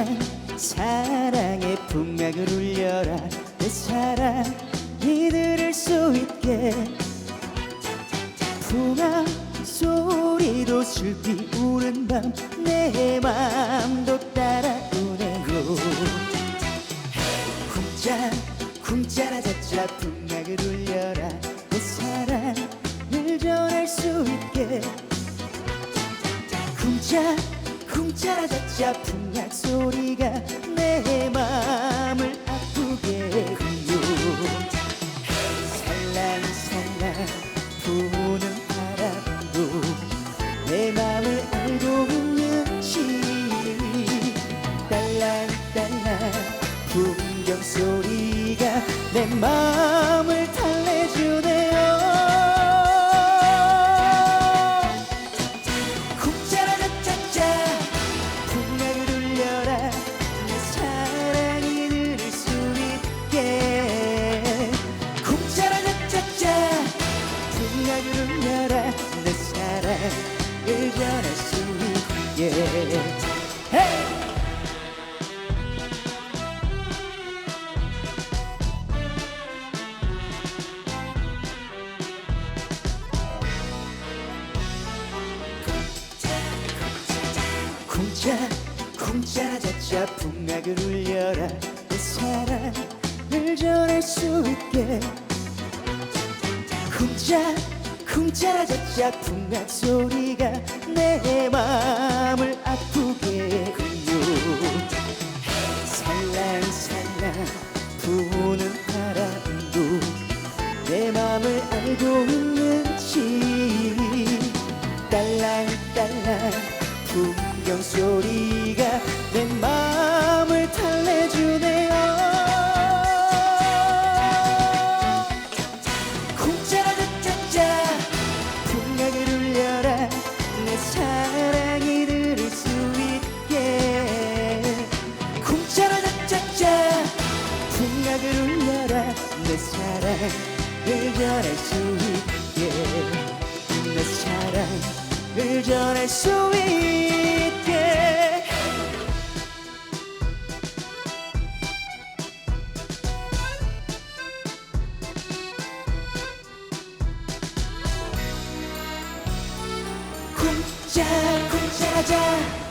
사랑 사랑의 풍악을 울려라. 내 사랑 이들을 수 있게. 풍악 소리도 슬피 우는 밤 내 맘도 따라오네요 쿵짜 쿵짜라짜짜 풍악을 울려라. 내 사랑을 전할 수 있게. 쿵짜 쿵짜라짜짜 풍악 소리가 내 맘을 아프게 해요. 살랑살랑 부는 바람도 내 맘을 알고 있는지 딸랑딸랑 풍경 소리가 내 맘을 쿵짜 쿵짜라짜짜 풍악을 울려라 내 사랑을 전할 수 있게 쿵짜 쿵짜라짜짜 풍악 소리가 내맘 알고 있는지. 딸랑딸랑 풍경 소리가 내 맘을 달래주네요. 쿵짜라 짜짜짜 풍악을 울려라. 내 사랑이 들을 수 있게. 쿵짜라 짜짜짜 풍악을 울려라. 내 사랑 을 전할 수 있게. 내 사랑을 전할 수 있게. 쿵짜라짜